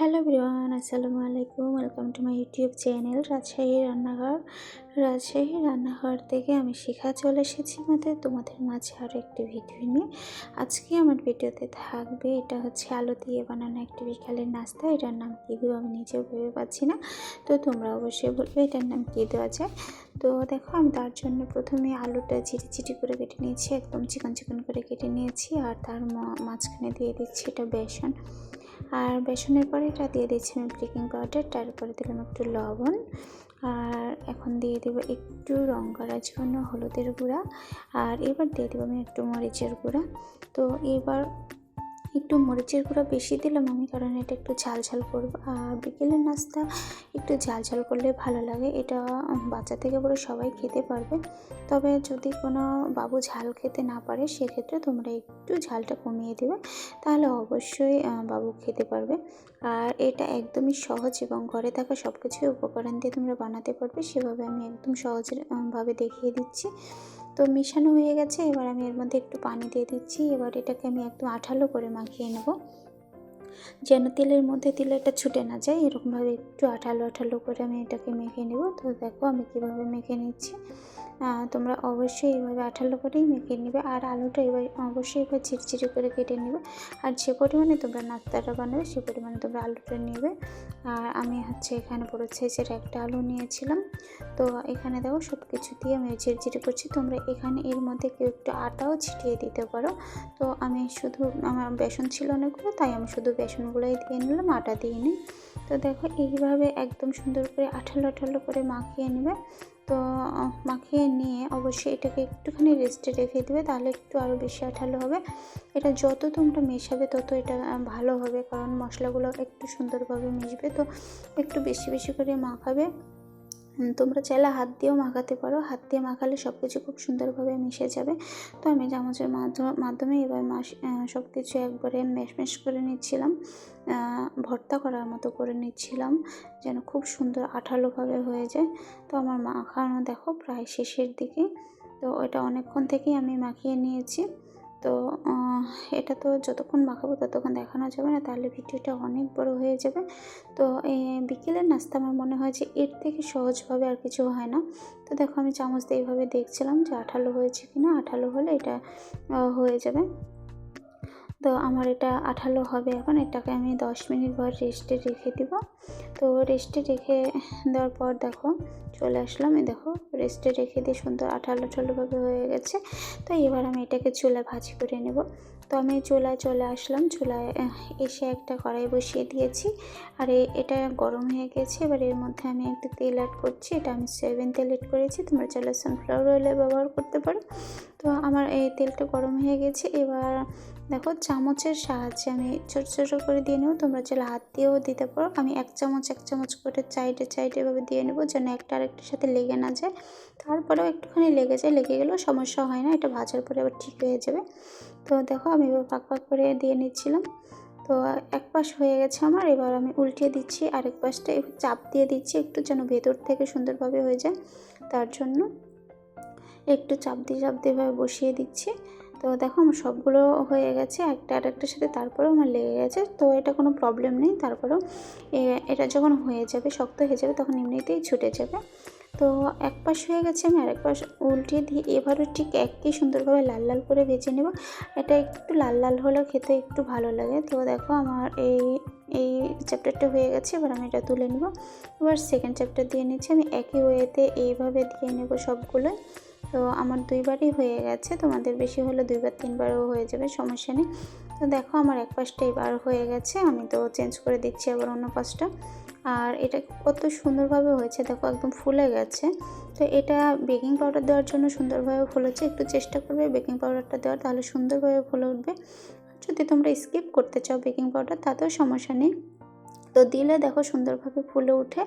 Hello everyone আসসালামু আলাইকুম। Welcome to my YouTube channel Rajshahi Rannaghor. Rajshahi Rannaghor থেকে আমি শিখা চলে এসেছি আমাদের, তোমাদের মাঝে আরও একটি ভিডিও নিয়ে। আজকে আমার ভিডিওতে থাকবে, এটা হচ্ছে আলু দিয়ে বানানো একটি বিকালের নাস্তা। এটার নাম কী দেবো আমি নিজেও ভেবে পাচ্ছি না। তো তোমরা অবশ্যই বলবে এটার নাম কী দেওয়া যায় তো দেখো, আমি তার জন্য প্রথমে আলুটা চিটি চিটি করে কেটে নিয়েছি, একদম চিকন চিকন করে কেটে নিয়েছি। আর তার মাঝখানে দিয়ে দিচ্ছি এটা বেসন। আর বেসনের পরে এটা দিয়ে দিচ্ছি আমি বেকিং পাউডার তারপরে দিলাম একটু লবণ। আর এখন দিয়ে দেবো একটু রং করার জন্য হলুদের গুঁড়া। আর এবার দিয়ে দেবো আমি একটু মরিচের গুঁড়া। তো এবার একটু মরিচের গুঁড়া বেশি দিলাম আমি কারণ এটা একটু ঝাল ঝাল করব। আর বিকেলের নাস্তা একটু ঝাল ঝাল করলে ভালো লাগে। এটা বাচ্চা থেকে বড় সবাই খেতে পারবে। তবে যদি কোনো বাবু ঝাল খেতে না পারে, সেক্ষেত্রে তোমরা একটু ঝালটা কমিয়ে দেবে। তাহলে অবশ্যই বাবু খেতে পারবে। আর এটা একদমই সহজ এবং ঘরে থাকা সব কিছুই উপকরণ দিয়ে তোমরা বানাতে পারবে। সেভাবে আমি একদম সহজভাবে দেখিয়ে দিচ্ছি। তো মেশানো হয়ে গেছে, এবার আমি এর মধ্যে একটু পানি দিয়ে দিচ্ছি। এবার এটাকে আমি একদম আঠালো করে মাখিয়ে নেব। যেন তেলের মধ্যে এটা ছুটে না যায়, এরকমভাবে একটু আঠালো আঠালো করে আমি এটাকে মেখে নেব। তো দেখো আমি কীভাবে মেখে নিচ্ছি। তোমরা অবশ্যই এইভাবে আঠালো করেই মেখে নেবে, আর আলুটা এবার অবশ্যই এবার চিরচিরি করে কেটে নেবে। আর যে পরিমাণে তোমরা নাস্তাটা বানাবে, সে পরিমাণে তোমরা আলুটা নেবে। আর আমি হচ্ছে এখানে বড় যে একটা আলু নিয়েছিলাম। তো এখানে দেখো সব কিছু দিয়ে আমি ঝিরঝিরি করছি। তোমরা এখানে এর মধ্যে কেউ একটু আটাও ছিটিয়ে দিতে পারো। তো আমি শুধু আমার বেসন ছিল অনেকগুলো তাই আমি শুধু বেসনগুলোই দিয়ে নিলাম, আটা দিয়ে নিই। তো দেখো এইভাবে একদম সুন্দর করে আঠালো আঠালো করে মাখিয়ে নেবে। তো মাখিয়ে নিয়ে অবশ্যই এটাকে একটুখানি রেস্টে রেখে দেবে, তাহলে একটু আরও বেশি আঠালো হবে। এটা যত তোমরা মেশাবে তত এটা ভালো হবে, কারণ মশলাগুলো একটু সুন্দরভাবে মিশবে, তো একটু বেশি বেশি করে মাখাবে। তোমরা চাইলে হাত দিয়েও মাখাতে পারো। হাত দিয়ে মাখালে সব কিছু খুব সুন্দরভাবে মিশে যাবে। তো আমি চামচের মাধ্যমে এবার মাস সব কিছু একবারে ম্যাশ করে নিচ্ছিলাম। ভর্তা করার মতো করে নিচ্ছিলাম, যেন খুব সুন্দর আঠালোভাবে হয়ে যায়। তো আমার মাখানো দেখো প্রায় শেষের দিকে। তো এটা অনেকক্ষণ থেকেই আমি মাখিয়ে নিয়েছি। তো এটা তো যতক্ষণ মাখাবো ততক্ষণ দেখানো যাবে না, তাহলে ভিডিওটা অনেক বড় হয়ে যাবে। তো বিকেলের নাস্তা আমার মনে হয় যে এর থেকে সহজভাবে আর কিছু হয় না। তো দেখো আমি চামচ দিয়ে এইভাবে দেখছিলাম যে আঠালো হয়েছে কি না আঠালো হলে এটা হয়ে যাবে। তো আমার এটা আঠালো হবে এখন, এটাকে আমি দশ মিনিট পর রেস্টে রেখে দিব। তো রেস্টে রেখে দেওয়ার পর দেখো, চলে আসলাম। এই দেখো রেস্টে রেখে দিয়ে সুন্দর আঠালো আঠালোভাবে হয়ে গেছে। তো এবার আমি এটাকে চুলা ভাজি করে নেব। তো আমি চুলায় চলে আসলাম। চুলায় এসে একটা কড়াই বসিয়ে দিয়েছি। আর, এটা গরম হয়ে গেছে। এবার এর মধ্যে আমি একটা তেল অ্যাড করছি। এটা আমি সেভেন তেল অ্যাড করেছি। তোমরা চাইলে সানফ্লাওয়ার অয়েলে ব্যবহার করতে পারো। তো আমার এই তেলটা গরম হয়ে গেছে। এবার দেখো চামচের সাহায্যে আমি ছোটো ছোটো করে দিয়ে নেব, তোমরা চাইলে হাত দিয়েও দিতে পারো। আমি এক চামচ এক চামচ করে চাইডে চাইডে এভাবে দিয়ে নেব যেন একটা আরেকটার সাথে লেগে না যায়। তারপরেও একটুখানি লেগে যায়, লেগে গেলেও সমস্যা হয় না, এটা ভাজার পরে আবার ঠিক হয়ে যাবে। তো দেখো আমি এবার পাক পাক করে দিয়ে নিচ্ছিলাম। তো এক পাশ হয়ে গেছে আমার, এবার আমি উল্টিয়ে দিচ্ছি, আরেক পাশটা একটু চাপ দিয়ে দিচ্ছি, একটু যেন ভেতর থেকে সুন্দরভাবে হয়ে যায়। তার জন্য একটু চাপ দিয়ে চাপ দিয়ে বসিয়ে দিচ্ছি। তো দেখো আমার সবগুলো হয়ে গেছে, একটা আর একটার সাথে তারপরেও আমার লেগে গেছে, তো এটা কোনো প্রবলেম নেই, তারপরেও এটা যখন হয়ে যাবে, শক্ত হয়ে যাবে, তখন এমনিতেই ছুটে যাবে। তো এক পাশ হয়ে গেছে আমি আরেক পাশ উল্টিয়ে দিয়ে এবারও ঠিক একই সুন্দরভাবে লাল লাল করে ভেজে নেব। এটা একটু লাল লাল হলেও খেতে একটু ভালো লাগে। তো দেখো আমার এই এই চ্যাপ্টারটা হয়ে গেছে, এবার আমি এটা তুলে নেব। এবার সেকেন্ড চ্যাপ্টার দিয়ে নিচ্ছি। আমি একই ওয়েতে এইভাবে দিয়ে নেব সবগুলোই। তো আমার দুইবারই হয়ে গেছে, তোমাদের বেশি হলে দুইবার, তিনবারও হয়ে যাবে, সমস্যা নেই। তো দেখো আমার এক পাশটা এবার হয়ে গেছে, আমি তো চেঞ্জ করে দিচ্ছি আবার অন্য পাশটা। আর এটা কত সুন্দরভাবে হয়েছে, দেখো একদম ফুলে গেছে। তো এটা বেকিং পাউডার দেওয়ার জন্য সুন্দরভাবে ফুলেছে, একটু চেষ্টা করবে বেকিং পাউডারটা দেওয়ার, তাহলে সুন্দরভাবে ফুলে উঠবে। যদি তোমরা স্কিপ করতে চাও বেকিং পাউডার, তাতেও সমস্যা নেই। তো দিলে দেখো সুন্দরভাবে ফুলে উঠে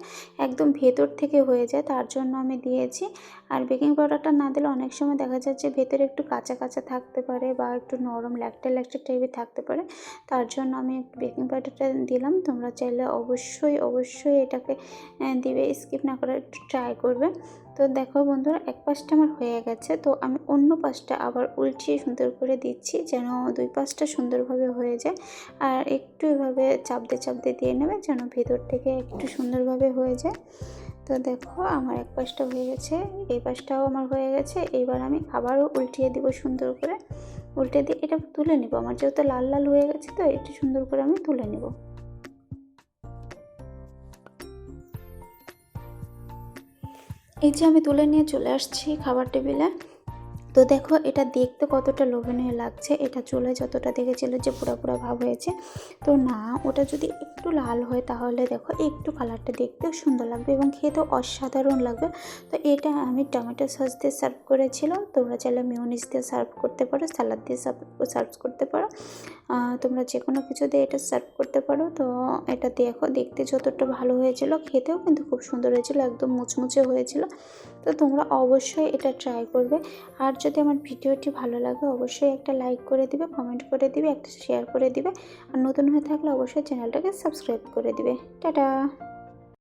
একদম ভেতর থেকে হয়ে যায়, তার জন্য আমি দিয়েছি। আর বেকিং পাউডারটা না দিলে অনেক সময় দেখা যাচ্ছে ভেতরে একটু কাঁচা কাঁচা থাকতে পারে বা একটু নরম ল্যাকটা ল্যাকটা টাইপের থাকতে পারে, তার জন্য আমি বেকিং পাউডারটা দিলাম। তোমরা চাইলে অবশ্যই অবশ্যই এটাকে দিবে স্কিপ না করে একটু ট্রাই করবে। তো দেখো বন্ধুরা, এক পাশটা আমার হয়ে গেছে, তো আমি অন্য পাশটা আবার উল্টিয়ে সুন্দর করে দিচ্ছি যেন দুই পাশটা সুন্দরভাবে হয়ে যায়। আর একটু এভাবে চাপতে চাপতে দিয়ে নেবে যেন ভেতর থেকে একটু সুন্দরভাবে হয়ে যায়। তো দেখো, আমার এক পাশটা হয়ে গেছে, এই পাশটাও আমার হয়ে গেছে, এবার আমি আবারও উল্টিয়ে দিব সুন্দর করে। উল্টে দিয়ে এটা তুলে নিব, আমার যেহেতু লাল লাল হয়ে গেছে, তো একটু সুন্দর করে আমি তুলে নেব। এই যে আমি তুলে নিয়ে চলে আসছি খাবার টেবিলে। তো দেখো, এটা দেখতে কতটা লোভনীয় লাগছে। এটা চুলে যতটা দেখেছিল যে পুরো ভাব হয়েছে। তো না, ওটা যদি একটু লাল হয় তাহলে দেখো, একটু কালারটা দেখতেও সুন্দর লাগবে এবং খেতেও অসাধারণ লাগবে। তো এটা আমি টমেটো সস দিয়ে সার্ভ করেছিলাম। তোমরা চাইলে মিউনিস দিয়ে সার্ভ করতে পারো, স্যালাড দিয়ে সার্ভ করতে পারো। তোমরা যে কোনো কিছু দিয়ে এটা সার্ভ করতে পারো। তো এটা দেখো, দেখতে যতটা ভালো হয়েছিল, খেতেও কিন্তু খুব সুন্দর হয়েছিল, একদম মুচমুচে হয়েছিল। তো তোমরা অবশ্যই এটা ট্রাই করবে। আর যদি আমার ভিডিওটি ভালো লাগে, অবশ্যই একটা লাইক করে দিবে কমেন্ট করে দিবে, একটা শেয়ার করে দিবে। আর নতুন হয়ে থাকলে অবশ্যই চ্যানেলটাকে সাবস্ক্রাইব করে দিবে। টাটা!